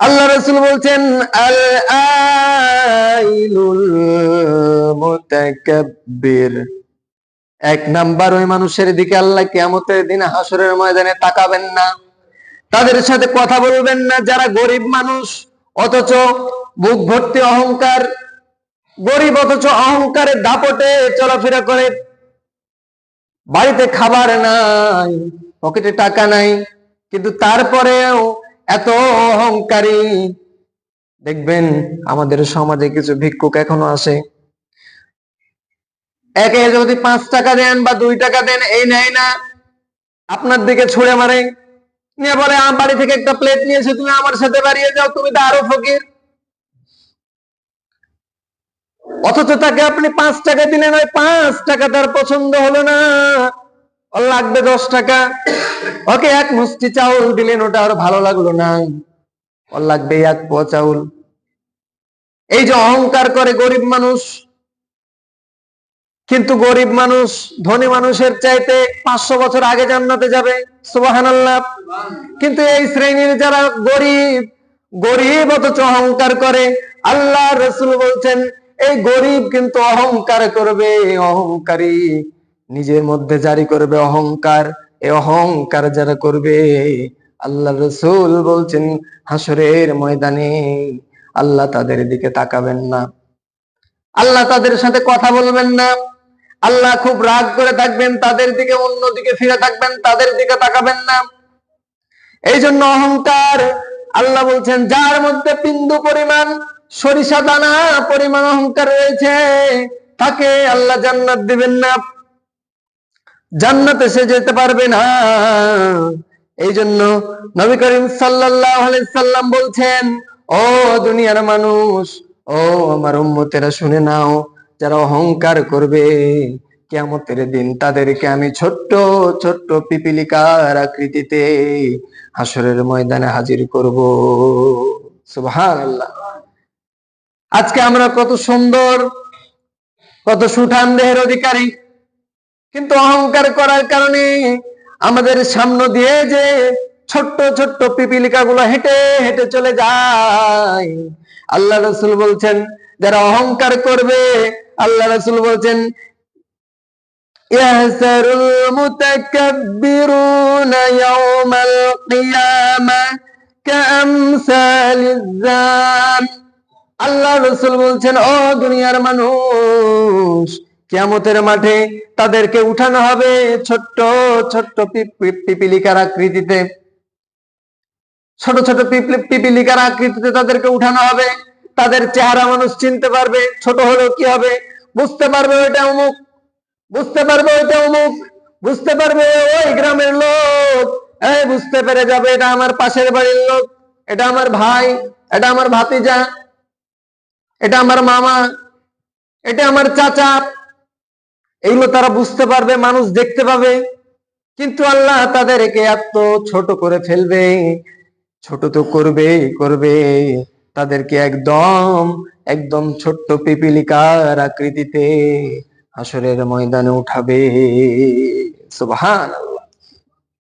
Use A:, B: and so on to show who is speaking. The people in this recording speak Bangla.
A: আল্লাহ রসুল বলছেন এক নাম্বার ওই মানুষের দিকে আল্লাহ কিয়ামতের দিন হাসরের ময়দানে তাকাবেন না। তাদের সাথে কথা বলবেন না, যারা গরিব মানুষ, অথচ বুক ভর্তি অহংকার, গরিব অথচ অহংকারের দাপটে চলাফেরা করে। বাড়িতে খাবার নাই, পকেটে টাকা নাই, কিন্তু তারপরেও এত অহংকারী। দেখবেন আমাদের সমাজে কিছু ভিক্ষুক এখনও আছে একে যদি পাঁচ টাকা দেন বা দুই টাকা দেন, এই নেয় না। আপনার দিকে ছুড়ে মারে। নিয়ে বলে, আমার বাড়ি থেকে একটা প্লেট নিয়েছে, তুমি আমার সাথে বাড়িয়ে যাও, তুমি তো আরও ফকির। অথচ তাকে আপনি পাঁচ টাকা দিলেন, ওই পাঁচ টাকা তার পছন্দ হলো না। লাগবে দশ টাকা। ওকে, এক মুষ্টি চাউল দিলেন, ওটা আর ভালো লাগল না। ওর লাগবে এক পোয়া চাউল। এই যে অহংকার করে গরিব মানুষ, কিন্তু গরিব মানুষ ধনী মানুষের চাইতে পাঁচশো বছর আগে জান্নাতে যাবে সুবাহান কিন্তু এই শ্রেণির যারা গরিব গরিব অথচ অহংকার করে, আল্লাহ রসুল বলছেন, এই গরিব কিন্তু অহংকার করবে, অহংকারী। নিজের মধ্যে জারি করবে অহংকার। এই অহংকার যারা করবে আল্লাহ রসুল বলছেন হাসরের ময়দানে আল্লাহ তাদের দিকে তাকাবেন না। আল্লাহ তাদের সাথে কথা বলবেন না। আল্লাহ খুব রাগ করে থাকবেন, তাদের দিকে, অন্যদিকে ফিরে থাকবেন, তাদের দিকে তাকাবেন না। এই জন্য অহংকার, আল্লাহ বলছেন, যার মধ্যে বিন্দু পরিমাণ সরিষা দানা, পরিমাণ অহংকার রয়েছে, তাকে আল্লাহ জান্নাত দিবেন না। জান্নাতে সে যেতে পারবে না। এই জন্য নবী করিম সাল্লাম বলছেন, ও দুনিয়ার মানুষ, ও আমার উম্মতেরা, শুনে নাও, যারা অহংকার করবে কেমতের দিন তাদেরকে আমি ছোট্ট ছোট্ট পিপিলিকার আকৃতিতে হাসরের ময়দানে হাজির করব। সুবহানাল্লাহ। আজকে আমরা কত সুন্দর, কত সুঠাম দেহের অধিকারী কিন্তু অহংকার করার কারণে আমাদের সামনে দিয়ে যে ছোট্ট ছোট্ট পিপিলিকা গুলো হেঁটে হেঁটে চলে যায়। আল্লাহ রসুল বলছেন, যারা অহংকার করবে, আল্লাহ রসুল বলছেন আল্লাহ রসুল বলছেন, ও দুনিয়ার মানুষ কিয়ামতের মাঠে তাদেরকে উঠানো হবে ছোট্ট ছোট্ট পিপিলিকার আকৃতিতে। ছোট ছোট পিপিলিকার আকৃতিতে তাদেরকে উঠানো হবে। তাদের চেহারা মানুষ চিনতে পারবে, ছোট হলেও কি হবে। বুঝতে পারবে ওইটা অমুক, বুঝতে পারবে ওইটা অমুক, বুঝতে পারবে ওই গ্রামের লোক। এই, বুঝতে পেরে যাবে, এটা আমার পাশের বাড়ির লোক, এটা আমার ভাই, এটা আমার ভাতিজা, এটা আমার মামা, এটা আমার চাচা। এইগুলো তারা বুঝতে পারবে, মানুষ দেখতে পাবে। কিন্তু আল্লাহ তাদেরকে এত ছোট করে ফেলবে, ছোট তো করবে করবে তাদেরকে একদম একদম ছোট্ট পিপিলিকার আকৃতিতে আসরের ময়দানে উঠাবে। সুবহান